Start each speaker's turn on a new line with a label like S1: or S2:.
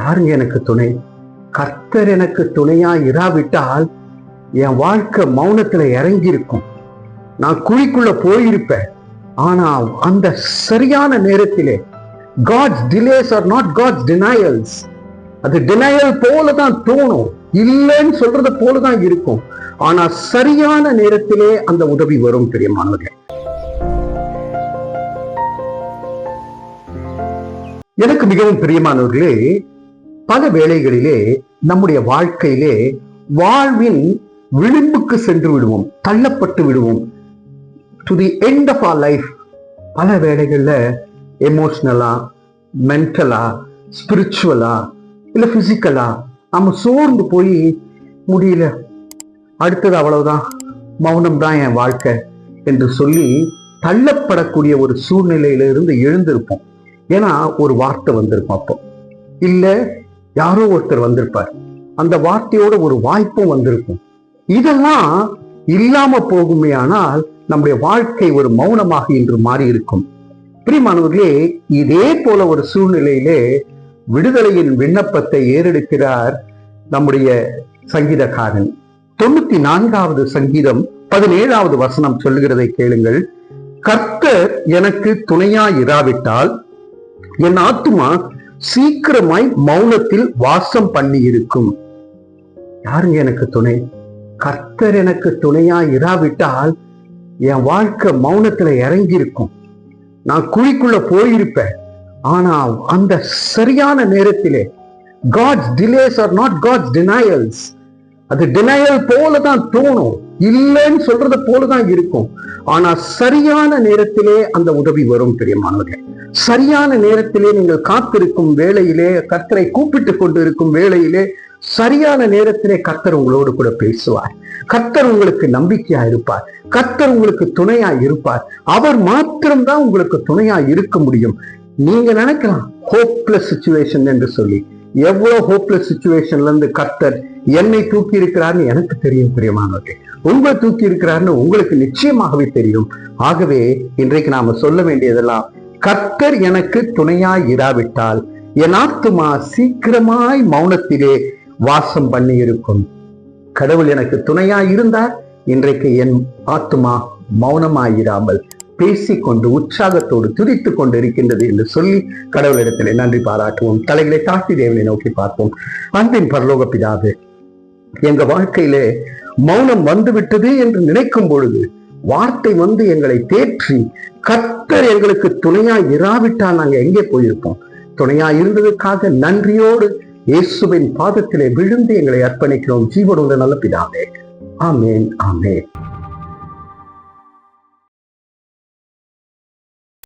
S1: யாருங்க எனக்கு துணை? கர்த்தர் எனக்கு துணையா இராவிட்டால் என் வாழ்க்கை மௌனத்துல இறங்கி இருக்கும் நான் குழிக்குள்ள போயிருப்பேன். ஆனா அந்த சரியான நேரத்திலே God's delays are not God's denials அது டினாயல் போல தான் தோணும். இல்லைன்னு சொல்றது போல தான் இருக்கும். ஆனா சரியான நேரத்திலே அந்த உதவி வரும் பிரியமானவர்களே. எனக்கு மிகவும் பிரியமானவர்களே பல வேளைகளிலே நம்முடைய வாழ்க்கையிலே வாழ்வின் விளிம்புக்கு சென்று விடுவோம் தள்ளப்பட்டு விடுவோம். To the end of our life பல வேளைகளில் எமோஷ்னலா மென்டலா ஸ்பிரிச்சுவலா இல்ல பிசிக்கலா நம்ம சோர்ந்து போய் முடியல. அடுத்தது அவ்வளவுதான். மௌனம் தான் என் வாழ்க்கை என்று சொல்லி தள்ளப்படக்கூடிய ஒரு சூழ்நிலையில இருந்து எழுந்திருப்போம். ஏன்னா ஒரு வார்த்தை வந்திருக்கும் அப்போ. இல்ல யாரோ ஒருத்தர் வந்திருப்பார். அந்த வார்த்தையோட ஒரு வாய்ப்பும் வந்திருக்கும். இதெல்லாம் இல்லாம போகுமே ஆனால் நம்முடைய வாழ்க்கை ஒரு மௌனமாக இன்று மாறி இருக்கும் பிரிமானவர்களே இதே போல ஒரு சூழ்நிலையிலே விடுதலையின் விண்ணப்பத்தை ஏறெடுக்கிறார் நம்முடைய சங்கீதக்காரன். தொண்ணூத்தி நான்காவது சங்கீதம் பதினேழாவது வசனம் சொல்லுகிறதை கேளுங்கள். கர்த்தர் எனக்கு துணையா இராவிட்டால் என் ஆத்துமா சீக்கிரமாய் மௌனத்தில் வாசம் பண்ணி இருக்கும் யாருங்க எனக்கு துணை? கர்த்தர் எனக்கு துணையா இராவிட்டால் என் வாழ்க்கை மௌனத்துல இறங்கி இருக்கும் நான் குழிக்குள்ள போயிருப்பேன். ஆனா அந்த சரியான நேரத்திலே God's delays are not God's denials அது டினாயல் போல தான் தோணும். இல்லைன்னு சொல்றது போல தான் இருக்கும். ஆனா சரியான நேரத்திலே அந்த உதவி வரும் பிரியமானவர்களே. சரியான நேரத்திலே நீங்கள் காத்திருக்கும் வேளையிலே கர்த்தரை கூப்பிட்டு கொண்டு இருக்கும் வேளையிலே சரியான நேரத்திலே கர்த்தர் உங்களோடு கூட பேசுவார். கர்த்தர் உங்களுக்கு நம்பிக்கையா இருப்பார். கர்த்தர் உங்களுக்கு துணையா இருப்பார். அவர் மாத்திரம்தான் உங்களுக்கு துணையா இருக்க முடியும். நீங்க நினைக்கலாம் ஹோப்லெஸ் சுச்சுவேஷன் என்று சொல்லி. எவ்வளவு ஹோப்லெஸ் சுச்சுவேஷன்ல இருந்து கர்த்தர் என்னை தூக்கி இருக்கிறார்னு எனக்கு தெரியும் பிரியமானவர்கள். உங்களை தூக்கி இருக்கிறார்னு உங்களுக்கு நிச்சயமாகவே தெரியும். ஆகவே இன்றைக்கு நாம சொல்ல வேண்டியதெல்லாம் கர்த்தர் எனக்கு துணையாய் இராவிட்டால் என் ஆத்துமா சீக்கிரமாய் மௌனத்திலே வாசம் பண்ணி இருக்கும் கடவுள் எனக்கு துணையாய் இருந்தார் இன்றைக்கு என் ஆத்துமா மௌனமாயிராமல் பேசிக்கொண்டு உற்சாகத்தோடு துதித்துக் கொண்டு இருக்கின்றது என்று சொல்லி கடவுளிடத்திலே நன்றி பாராட்டுவோம். தலைகளை தாழ்த்தி தேவனை நோக்கி பார்ப்போம். அன்பின் பரலோக பிதாவே எங்க வாழ்க்கையிலே மௌனம் வந்துவிட்டது என்று நினைக்கும் பொழுது வார்த்தை வந்து எங்களை தேற்றி கர்த்தர் எங்களுக்கு துணையா இராவிட்டால் நாங்க எங்கே போயிருப்போம்? துணையா இருந்ததுக்காக நன்றியோடு இயேசுவின் பாதத்திலே விழுந்து எங்களை அர்ப்பணிக்கிறோம். ஜீவனுள்ள நல்ல பிதாவே. ஆமேன் ஆமேன்.